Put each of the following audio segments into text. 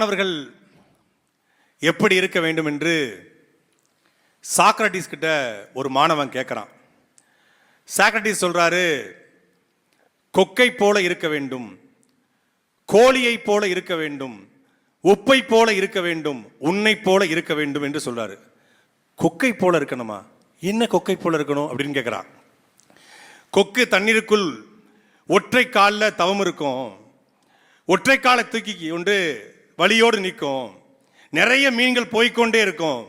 மாணவர்கள் எப்படி இருக்க வேண்டும் என்று சாக்ரட்டிஸ் கிட்ட ஒரு மாணவன் கேட்குறான் சாக்ரட்டிஸ் சொல்றாரு கொக்கை போல இருக்க வேண்டும் கோழியை போல இருக்க வேண்டும் உப்பை போல இருக்க வேண்டும் உன்னை போல இருக்க வேண்டும் என்று சொல்றாரு. கொக்கை போல இருக்கணுமா? என்ன கொக்கை போல இருக்கணும்? அப்படின்னு கேட்குறான் கொக்கு தண்ணீருக்குள் ஒற்றை காலில் தவம் இருக்கும். ஒற்றை காலை தூக்கி கொண்டு வழியோடு நிற்கும். நிறைய மீன்கள் போய்க்கொண்டே இருக்கும்.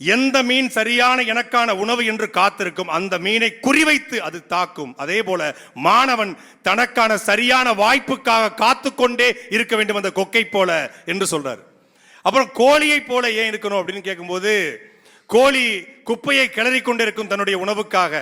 எந்த மீன் சரியான எனக்கான உணவு என்று காத்திருக்கும் அந்த மீனை குறிவைத்து அது தாக்கும். அதே போல மாணவன் தனக்கான சரியான வாய்ப்புக்காக காத்துக்கொண்டே இருக்க வேண்டும் அந்த கொக்கை போல என்று சொல்றார். அப்புறம் கோழியை போல ஏன் இருக்கணும் அப்படின்னு கேட்கும்போது கோழி குப்பையை கிளறி கொண்டிருக்கும் தன்னுடைய உணவுக்காக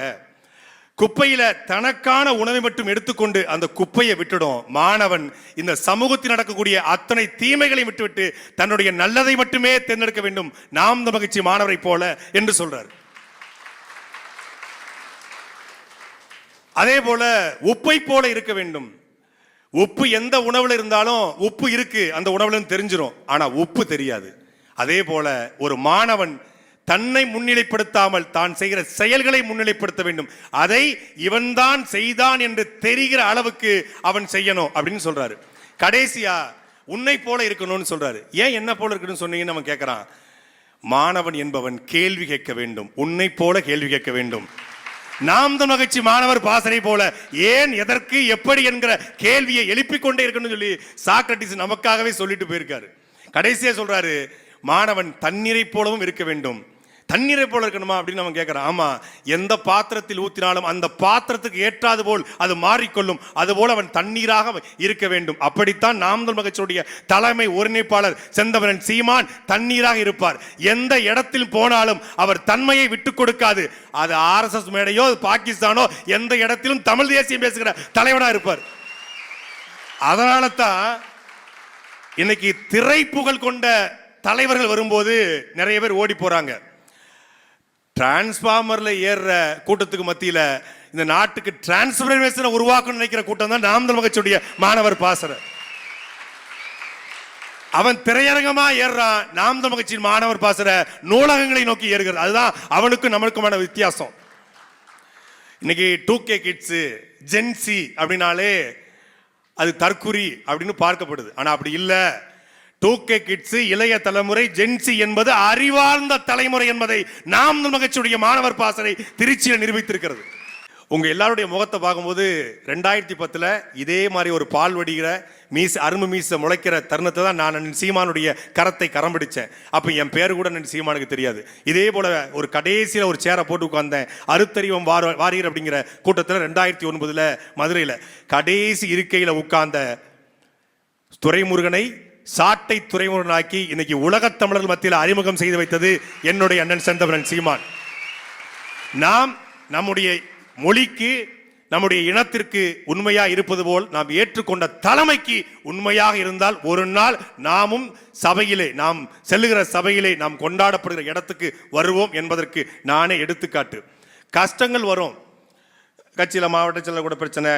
குப்பையில தனக்கான உணவை மட்டும் எடுத்துக்கொண்டு அந்த குப்பையை விட்டுடும். மாணவன் இந்த சமூகத்தில் நடக்கக்கூடிய அத்தனை தீமைகளை விட்டுவிட்டு தன்னுடைய நல்லதை மட்டுமே தேர்ந்தெடுக்க வேண்டும். நாம் இந்த மகிழ்ச்சி மாணவரை போல என்று சொல்றார். அதே போல உப்பை போல இருக்க வேண்டும். உப்பு எந்த உணவுல இருந்தாலும் உப்பு இருக்கு. அந்த உணவுல தெரிஞ்சிடும் தெரிஞ்சிரும். ஆனா உப்பு தெரியாது. அதே போல ஒரு மாணவன் தன்னை முன்னிலைப்படுத்தாமல் தான் செய்கிற செயல்களை முன்னிலைப்படுத்த வேண்டும். அதை இவன்தான் செய்தான் என்று தெரிகிற அளவுக்கு அவன் செய்யணும் அப்படின்னு சொல்றாரு. கடைசியா உன்னை போல இருக்கணும்னு சொல்றாரு. ஏன் என்ன போல இருக்கணும்னு சொன்னீங்கன்னு அவன் கேட்கறான் மாணவன் என்பவன் கேள்வி கேட்க வேண்டும். உன்னை போல கேள்வி கேட்க வேண்டும். நாம் தான் மகிழ்ச்சி. மாணவர் பாசனை போல. ஏன் எதற்கு எப்படி என்கிற கேள்வியை எழுப்பிக் கொண்டே இருக்கணும்னு சொல்லி சாக்ரட்டிஸ் நமக்காகவே சொல்லிட்டு போயிருக்காரு. கடைசியா சொல்றாரு மாணவன் தண்ணீரை போலவும் இருக்க வேண்டும். தண்ணீரை போல இருக்கணுமா அப்படின்னு அவன் கேட்குறான் ஆமாம் எந்த பாத்திரத்தில் ஊற்றினாலும் அந்த பாத்திரத்துக்கு ஏற்றாது போல் அது மாறிக்கொள்ளும். அதுபோல் அவன் தண்ணீராக இருக்க வேண்டும். அப்படித்தான் நாமதல் மகிழ்ச்சியுடைய தலைமை ஒருங்கிணைப்பாளர் செந்தவரன் சீமான் தண்ணீராக இருப்பார். எந்த இடத்தில் போனாலும் அவர் தன்மையை விட்டு கொடுக்காது. அது ஆர்எஸ்எஸ் மேடையோ பாகிஸ்தானோ எந்த இடத்திலும் தமிழ் தேசியம் பேசுகிற தலைவனாக இருப்பார். அதனால தான் இன்னைக்கு திரைப்புகழ் கொண்ட தலைவர்கள் வரும்போது நிறைய பேர் ஓடி போகிறாங்க டிரான்ஸ்ஃபார்மரில் ஏறுற கூட்டத்துக்கு மத்தியில் இந்த நாட்டுக்கு டிரான்ஸ்ஃபர்மேஷனை உருவாக்கணும்னு நினைக்கிற கூட்டம் தான் நாமதல் மகச்சுடைய மாணவர் பாசற. அவன் திரையரங்கமா ஏறுறான் நாமதல் மகச்சின் மாணவர் பாசற நூலகங்களை நோக்கி ஏறுகிறது. அதுதான் அவனுக்கும் நம்மளுக்குமான வித்தியாசம். இன்னைக்கு டூ கே கிட்ஸு ஜென்சி அப்படின்னாலே அது தற்குறி அப்படின்னு பார்க்கப்படுது. ஆனால் அப்படி இல்லை. டூகே கிட்ஸ் இளைய தலைமுறை ஜென்சி என்பது அறிவார்ந்த தலைமுறை என்பதை நாம் மகிழ்ச்சியுடைய மாணவர் பாசனை திருச்சியில் நிரூபித்திருக்கிறது. உங்க எல்லாருடைய முகத்தை பார்க்கும்போது ரெண்டாயிரத்தி பத்துல இதே மாதிரி ஒரு பால் வடிகிற மீஸ் அரும்பு மீச முளைக்கிற தருணத்தை தான் நான் சீமானுடைய கரத்தை கரம் பிடிச்சேன். அப்போ என் பேர் கூட அண்ணன் சீமானுக்கு தெரியாது. இதே போல ஒரு கடைசியில் ஒரு சேரை போட்டு உட்காந்தேன் அருத்தறிவம் வார வாரியர் அப்படிங்கிற கூட்டத்தில் ரெண்டாயிரத்தி ஒன்பதுல மதுரையில் கடைசி இருக்கையில் உட்கார்ந்த துரைமுருகனை சாட்டை துறைமுகனாக்கி இன்னைக்கு உலகத் தமிழர்கள் மத்தியில் அறிமுகம் செய்து வைத்தது என்னுடைய அண்ணன் செந்தவரன் சீமான். நாம் நம்முடைய மொழிக்கு நம்முடைய இனத்திற்கு உண்மையா இருப்பது போல் நாம் ஏற்றுக்கொண்ட தலைமைக்கு உண்மையாக இருந்தால் ஒரு நாள் நாமும் சபையிலே நாம் செல்லுகிற சபையிலே நாம் கொண்டாடப்படுகிற இடத்துக்கு வருவோம் என்பதற்கு நானே எடுத்துக்காட்டு. கஷ்டங்கள் வரும். கட்சியில் மாவட்ட செயலர் கூட பிரச்சனை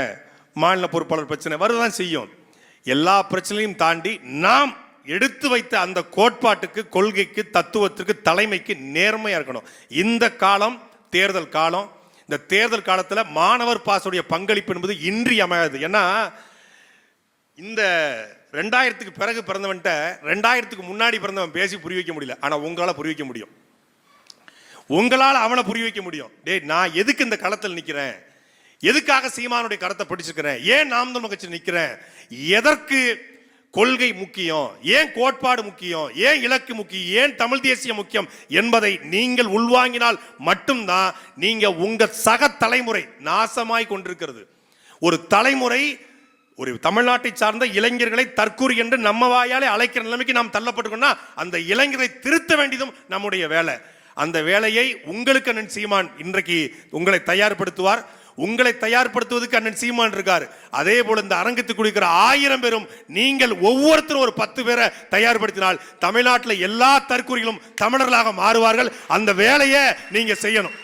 மாநில பொறுப்பாளர் பிரச்சனை வரதான் செய்யும். எல்லா பிரச்சனையும் தாண்டி நாம் எடுத்து வைத்த அந்த கோட்பாட்டுக்கு கொள்கைக்கு தத்துவத்திற்கு தலைமைக்கு நேர்மையாக இருக்கணும். இந்த காலம் தேர்தல் காலம் இந்த தேர்தல் காலத்தில் மாணவர் பாசுடைய பங்களிப்பு என்பது இன்றியமையாது ஏன்னா இந்த ரெண்டாயிரத்துக்கு பிறகு பிறந்தவன்ட்ட ரெண்டாயிரத்துக்கு முன்னாடி பிறந்தவன் பேசி புரிய வைக்க முடியல. ஆனால் உங்களால் புரிய வைக்க முடியும். உங்களால் அவனை புரிய வைக்க முடியும். டேய் நான் எதுக்கு இந்த களத்தில் நிற்கிறேன் எதுக்காக சீமானுடைய கரத்தை பிடிச்சிருக்கிறேன்? ஏன் நாம் தமிழ் கட்சி நிற்கிறேன் எதற்கு கொள்கை முக்கியம்? ஏன் கோட்பாடு முக்கியம்? ஏன் இலக்கு முக்கியம்? ஏன் தமிழ் தேசியம் முக்கியம் என்பதை நீங்கள் உள்வாங்கினால் மட்டும்தான் நீங்க உங்க சக தலைமுறை நாசமாய் கொண்டிருக்கிறது. ஒரு தலைமுறை ஒரு தமிழ்நாட்டை சார்ந்த இளைஞர்களை தற்கூறி என்று நம்ம வாயாலே அழைக்கிற நிலைமைக்கு நாம் தள்ளப்பட்டுக்கோன்னா அந்த இளைஞரை திருத்த வேண்டியதும் நம்முடைய வேலை. அந்த வேலையை உங்களுக்கு அண்ணன் சீமான் இன்றைக்கு உங்களை தயார்படுத்துவார். உங்களை தயார்படுத்துவதற்கு அண்ணன் சீமான் இருக்கார். அதே போல இந்த அரங்கத்துக்கு குடிக்கிற ஆயிரம் பேரும் நீங்கள் ஒவ்வொருத்தரும் ஒரு பத்து பேரை தயார்படுத்தினால் தமிழ்நாட்டில் எல்லா தற்கூறிகளும் தமிழர்களாக மாறுவார்கள். அந்த வேலையை நீங்க செய்யணும்.